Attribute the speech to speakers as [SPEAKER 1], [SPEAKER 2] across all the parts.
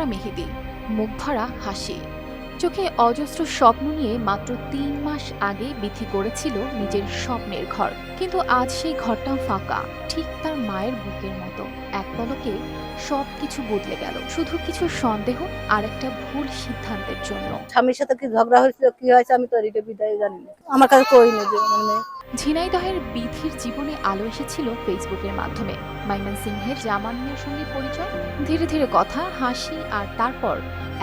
[SPEAKER 1] ভরা মেহেদি, মুখ ভরা হাসি। চোখে অজস্র স্বপ্ন নিয়ে মাত্র তিন মাস আগে বিথি গড়েছিল নিজের স্বপ্নের ঘর। কিন্তু আজ সেই ঘরটা ফাঁকা, ঠিক তার মায়ের বুকের মতো। এক পলকে সব কিছু বদলে গেল। শুধু কিছু সন্দেহ আর একটা ভুল সিদ্ধান্তের জন্য।
[SPEAKER 2] স্বামীর সাথে কি ঝগড়া হয়েছিল, কি হয়েছে আমি তো বিদায় জানি আমার কাছে কই না মানে
[SPEAKER 1] ঝিনাইদহের বিধির জীবনে আলো এসেছিল ফেসবুকের মাধ্যমে। মাইমান সিংহের জামানের সঙ্গে পরিচয়, ধীরে ধীরে কথা, হাসি আর তারপর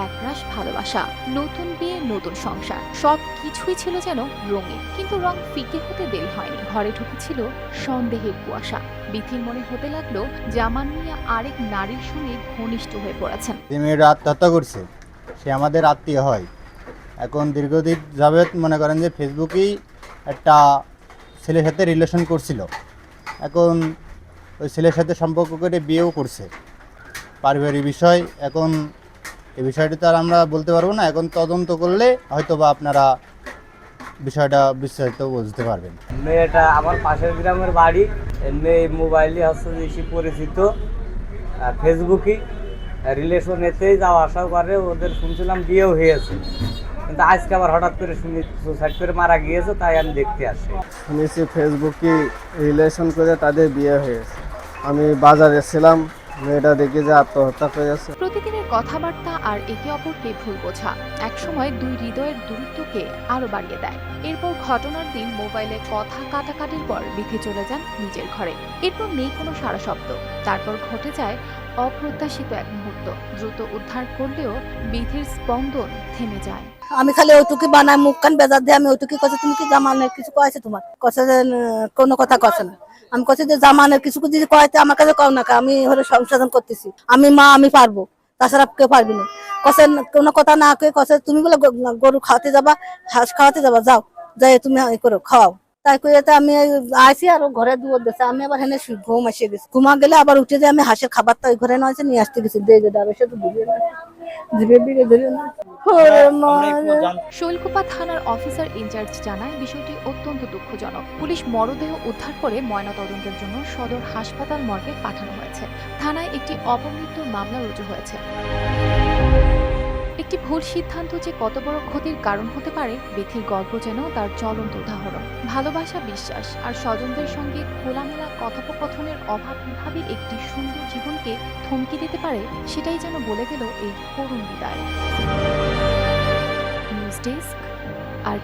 [SPEAKER 1] একরাশ ভালোবাসা, নতুন বিয়ে, নতুন সংসার। সব কিছুই ছিল যেন রঙিন, কিন্তু রং ফিকে হতে দেরি হয়নি। ঘরে ঢুকেছিল সন্দেহের কুয়াশা। বিথির মনে হতে লাগল জামান মিয়া আরেক নারীর সঙ্গে ঘনিষ্ঠ হয়ে পড়েছেন।
[SPEAKER 3] মেয়েটা আত্মহত্যা করছে। সে আমাদের আত্মীয় হয়। এখন দীর্ঘদিন যাবৎ মনে করেন যে ফেসবুকেই একটা ছেলের সাথে রিলেশন করছিল। এখন ওই ছেলের সাথে সম্পর্ক করে বিয়েও করছে। পারিবারিক বিষয়, এখন এই বিষয়টি তো আর আমরা বলতে পারব না। এখন তদন্ত করলে হয়তো বা আপনারা বিষয়টা বিস্তারিত বুঝতে পারবেন।
[SPEAKER 4] মেয়েটা আমার পাশের গ্রামের বাড়ি। মেয়ে মোবাইলে হচ্ছে বেশি পরিচিত আর ফেসবুকে রিলেশন এতেই যাওয়া আসাও করে। ওদের শুনছিলাম বিয়েও হয়েছে। কিন্তু আজকে আবার হঠাৎ করে শুনি সুসাইড করে মারা গিয়েছে তাই আমি দেখতে আসি।
[SPEAKER 5] শুনেছি ফেসবুকে রিলেশন করে তাদের বিয়ে হয়েছে আমি বাজারে ছিলাম মেয়েটা দেখি যে আত্মহত্যা করেছে
[SPEAKER 1] প্রতিদিনের কথাবার্তা আর একে অপরকে ভুল বোঝা একসময় দুই হৃদয়ের দূরত্বকে আরও বাড়িয়ে দেয়। এরপর ঘটনার দিন মোবাইলে কথা কাটাকাটির পর বিথে চলে যান নিজের ঘরে। এরপর নেই কোনো সারা শব্দ। তারপর ঘটে যায় অপ্রত্যাশিত এক মুহূর্ত। দ্রুত উদ্ধার করলেও বিধির স্পন্দন থেমে যায়।
[SPEAKER 2] আমি খালি ওইটুকু বানাই মুখ কান বেজার দিয়ে আমি ওইটুকু কথা তুমি কি জামানের কিছু কয়েছে তোমার? কছে যে কোনো কথা কছে না। আমি কছি যে, জামানের কিছু যদি কয়েছে আমার কাছে কও না আমি হলে সংশোধন করতেছি। আমি মা, আমি পারব। তাছাড়া কেউ পারবি না। কছে কোনো কথা না কয়ে কছে তুমি বলে গরু খাওয়াতে যাবা, হাঁস খাওয়াতে যাবা, যাও। যাই তুমি করো, খাওয়াও। তাই কইতে তো আমি আইসি আর ঘরে দুয়ার দিছে আমি আবার হেনে ঘুম এসে গেছি। ঘুমা গেলে আবার উঠে যে আমি হাঁসের খাবারটা ওই ঘরে নয় নিয়ে আসতে গেছি। দিয়ে যে ডাবে সে তো দিবে না।
[SPEAKER 1] শৈলকুপা থানার অফিসার ইনচার্জ জানায় বিষয়টি অত্যন্ত দুঃখজনক। পুলিশ মরদেহ উদ্ধার করে ময়নাতদন্তের জন্য সদর হাসপাতাল মর্গে পাঠানো হয়েছে। থানায় একটি অপমৃত্যুর মামলা রুজু হয়েছে। একটি ভুল সিদ্ধান্ত যে কত বড় ক্ষতির কারণ হতে পারে, বিথির গল্প যেন তার চলন্ত উদাহরণ। ভালোবাসা বিশ্বাস আর স্বজনদের সঙ্গে খোলামেলা কথোপকথনের অভাব কীভাবে একটি সুন্দর জীবনকে থমকি দিতে পারে, সেটাই যেন বলে গেল এই করুণ বিদায়। নিউজ ডেস্ক, আর